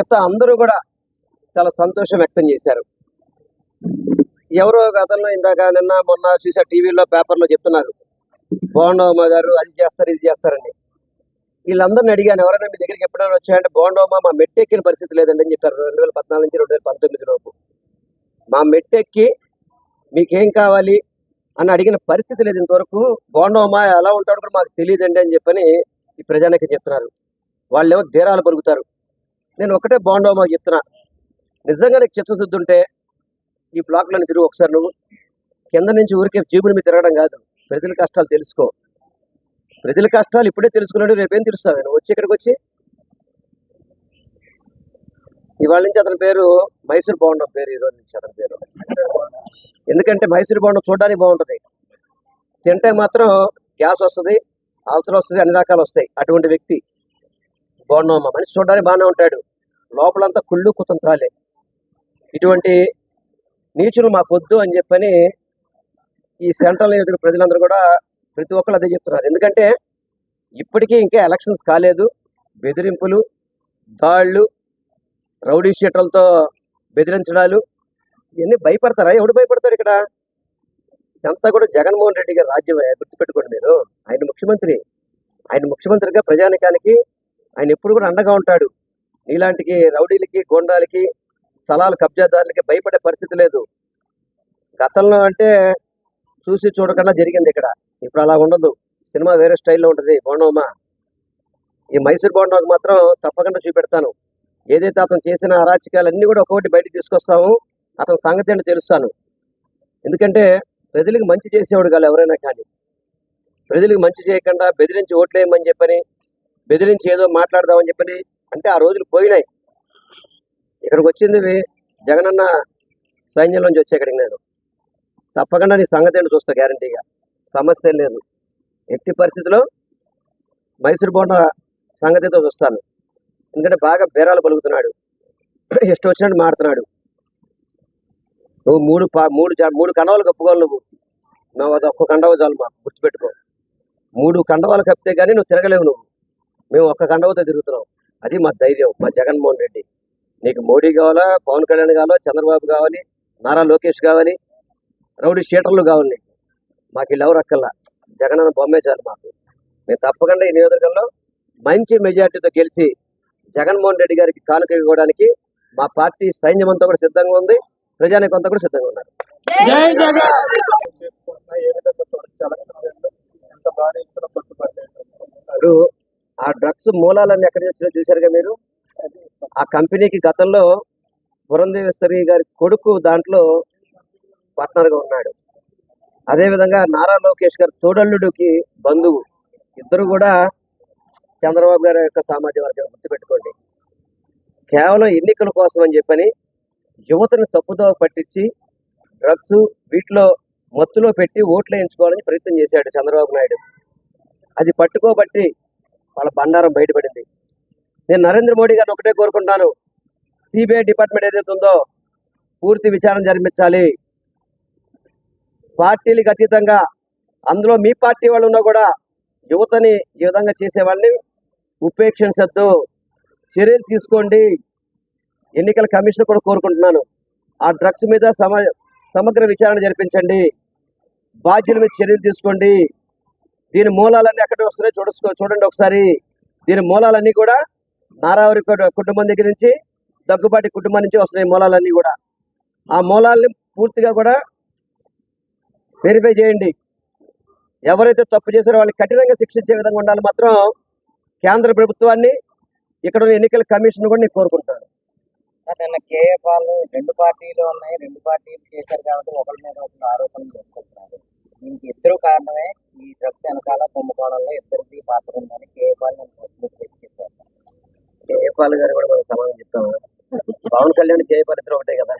మిగతా అందరూ కూడా చాలా సంతోషం వ్యక్తం చేశారు. ఎవరో గతంలో ఇందాక నిన్న మొన్న చూసా టీవీలో పేపర్లో చెప్తున్నారు. బోండోమ గారు అది చేస్తారు ఇది చేస్తారని. వీళ్ళందరిని అడిగాను ఎవరైనా మీ దగ్గరికి ఎప్పుడైనా వచ్చాయంటే బోండోమ మా మెట్టెక్కిన పరిస్థితి లేదండి అని చెప్పారు రెండు వేల పద్నాలుగు నుంచి రెండు వేల పంతొమ్మిది లోపు. మా మెట్టెక్కి మీకేం కావాలి? అని అడిగిన పరిస్థితి లేదు ఇంతవరకు. బోండోమా ఎలా ఉంటాడు కూడా మాకు తెలియదండి అని చెప్పని ఈ ప్రజానికి చెప్తున్నారు. వాళ్ళేమో ధీరాలు పలుకుతారు నేను ఒకటే బోండోమా చెప్తున్నా. నిజంగా నీకు చిత్తశుద్ధి ఉంటే ఈ బ్లాక్లను తిరుగు ఒకసారి నువ్వు. కింద నుంచి ఊరికే జీబుని మీద తిరగడం కాదు. ప్రజల కష్టాలు తెలుసుకో. ప్రజల కష్టాలు ఇప్పుడే తెలుసుకున్నాడు రేపేం తెలుస్తావు? నేను వచ్చి ఇక్కడికి వచ్చి. ఇవాళ నుంచి అతని పేరు మైసూర్ బాగుండం పేరు ఈరోజు నుంచి అతని పేరు. ఎందుకంటే మైసూర్ బాగుండం చూడడానికి బాగుంటుంది. తింటే మాత్రం గ్యాస్ వస్తుంది ఆల్సర్ వస్తుంది అన్ని రకాలు వస్తాయి. అటువంటి వ్యక్తి. బోండం మనిషి చూడడానికి బాగానే ఉంటాడు. లోపలంతా కుళ్ళు కుతంత్రాలే. ఇటువంటి నీచులు మాకు వద్దు అని చెప్పని ఈ సెంట్రల్ నియోజక ప్రజలందరూ కూడా ప్రతి ఒక్కరు అదే చెప్తున్నారు. ఎందుకంటే ఇప్పటికీ ఇంకా ఎలక్షన్స్ కాలేదు. బెదిరింపులు దాళ్ళు రౌడీ షీటర్లతో బెదిరించడాలు ఇవన్నీ భయపడతారా? ఎవడు భయపడతారు ఇక్కడ? అంతా కూడా జగన్మోహన్ రెడ్డి గారు రాజ్యమే గుర్తుపెట్టుకోండి మీరు. ఆయన ముఖ్యమంత్రి. ఆయన ముఖ్యమంత్రిగా ప్రజానికానికి ఆయన ఎప్పుడు కూడా అండగా ఉంటాడు. ఇలాంటికి రౌడీలకి గోండాలకి స్థలాల కబ్జాదారులకి భయపడే పరిస్థితి లేదు. గతంలో అంటే చూసి చూడకుండా జరిగింది ఇక్కడ. ఇప్పుడు అలా ఉండదు. సినిమా వేరే స్టైల్లో ఉంటుంది. బోండవమా ఈ మైసూర్ బోండవకు మాత్రం తప్పకుండా చూపెడతాను. ఏదైతే అతను చేసిన అరాచకాలన్నీ కూడా ఒక్కొక్కటి బయటకు తీసుకొస్తాము. అతని సంగతి అంటే తెలుస్తాను. ఎందుకంటే ప్రజలకు మంచి చేసేవాడు కాదు ఎవరైనా కానీ. ప్రజలకు మంచి చేయకుండా బెదిరించి ఓట్లేయమని చెప్పని బెదిరించి ఏదో మాట్లాడదామని చెప్పని అంటే ఆ రోజులు పోయినాయి. ఇక్కడికి వచ్చింది జగనన్న సైన్యం నుంచి వచ్చే ఇక్కడికి నేను. తప్పకుండా నీ సంగతి ఏంటో చూస్తా గ్యారంటీగా. సమస్య లేదు. ఎట్టి పరిస్థితిలో మైసూరు బోండ సంగతితో చూస్తాను. ఎందుకంటే బాగా బేరాలు పలుకుతున్నాడు. ఇష్టం వచ్చినట్టు మాడుతున్నాడు నువ్వు మూడు పా మూడు జా- మూడు కండవాలు కప్పుకోవాలి నువ్వు. నువ్వు అది ఒక్క కండవ చాలు మాకు గుర్తుపెట్టుకో. మూడు కండవాలు కప్పితే కానీ నువ్వు తిరగలేవు నువ్వు. మేము ఒక్క కండవతో తిరుగుతున్నాం. అది మా ధైర్యం మా జగన్మోహన్ రెడ్డి. నీకు మోడీ కావాలా పవన్ కళ్యాణ్ కావాలా చంద్రబాబు కావాలి నారా లోకేష్ కావాలి రౌడీ షీటర్లు కావాలి. నీకు మాకు వీళ్ళు ఎవరు అక్కల్లా జగన్ అన్న బొమ్మే చాలు మాకు. మేము తప్పకుండా ఈ నియోజకవర్గంలో మంచి మెజార్టీతో గెలిచి జగన్మోహన్ రెడ్డి గారికి కానుక ఇవ్వడానికి మా పార్టీ సైన్యం అంతా కూడా సిద్ధంగా ఉంది. ప్రజానికి అంతా కూడా సిద్ధంగా ఉన్నారు. జై జగన్! ఇప్పుడు డ్రగ్స్ మూలాలన్నీ ఎక్కడి నుంచి వచ్చినాయో చూశారుగా మీరు? ఆ కంపెనీకి గతంలో పురంధేశ్వరి గారి కొడుకు దాంట్లో పార్ట్నర్గా ఉన్నాడు. అదేవిధంగా నారా లోకేష్ గారి తోడల్లుడికి బంధువు. ఇద్దరు కూడా చంద్రబాబు గారి యొక్క సామాజిక వర్గం గుర్తుపెట్టుకోండి. కేవలం ఎన్నికల కోసం అని చెప్పని యువతని తప్పుదోవ పట్టించి డ్రగ్స్ వీటిలో మత్తులో పెట్టి ఓట్లు వేయించుకోవాలని ప్రయత్నం చేశాడు చంద్రబాబు నాయుడు. అది పట్టుకోబట్టి వాళ్ళ బండారం బయటపడింది. నేను నరేంద్ర మోడీ గారిని ఒకటే కోరుకుంటాను. సిబిఐ డిపార్ట్మెంట్ ఏదైతే ఉందో పూర్తి విచారణ జరిపించాలి. పార్టీలకు అతీతంగా అందులో మీ పార్టీ వాళ్ళు ఉన్నా కూడా యువతని ఈ విధంగా చేసేవాడిని ఉపేక్షించద్దు. చర్యలు తీసుకోండి. ఎన్నికల కమిషన్ కూడా కోరుకుంటున్నాను. ఆ డ్రగ్స్ మీద సమ సమగ్ర విచారణ జరిపించండి. బాధ్యుల మీద చర్యలు తీసుకోండి. దీని మూలాలన్నీ ఎక్కడ వస్తున్నాయో చూడసుకో చూడండి ఒకసారి. దీని మూలాలన్నీ కూడా నారావరి కుటుంబం దగ్గర నుంచి దగ్గుబాటి కుటుంబం నుంచి వస్తున్నాయి మూలాలన్నీ కూడా. ఆ మూలాలని పూర్తిగా కూడా వెరిఫై చేయండి. ఎవరైతే తప్పు చేశారో వాళ్ళని కఠినంగా శిక్షించే విధంగా ఉండాలి మాత్రం కేంద్ర ప్రభుత్వాన్ని ఇక్కడ ఉన్న ఎన్నికల కమిషన్ కూడా నేను కోరుకుంటాను నిన్న కేఏ పాలు రెండు పార్టీలు ఉన్నాయి. రెండు పార్టీలు చేశారు కాబట్టి ఒకరి మీద ఒకరు ఆరోపణలు చేసుకుంటున్నారు దీనికి ఇద్దరు కారణమే డ్రగ్స్ వెనకాల కుంభకోణంలో ఇద్దరికి పాత్ర ఉందని కేఏ చెప్పారు నేను గారు కూడా మనం సమాధానం చెప్తాము. పవన్ కళ్యాణ్ జయపాల్ ఇద్దరు ఒకటే కదా.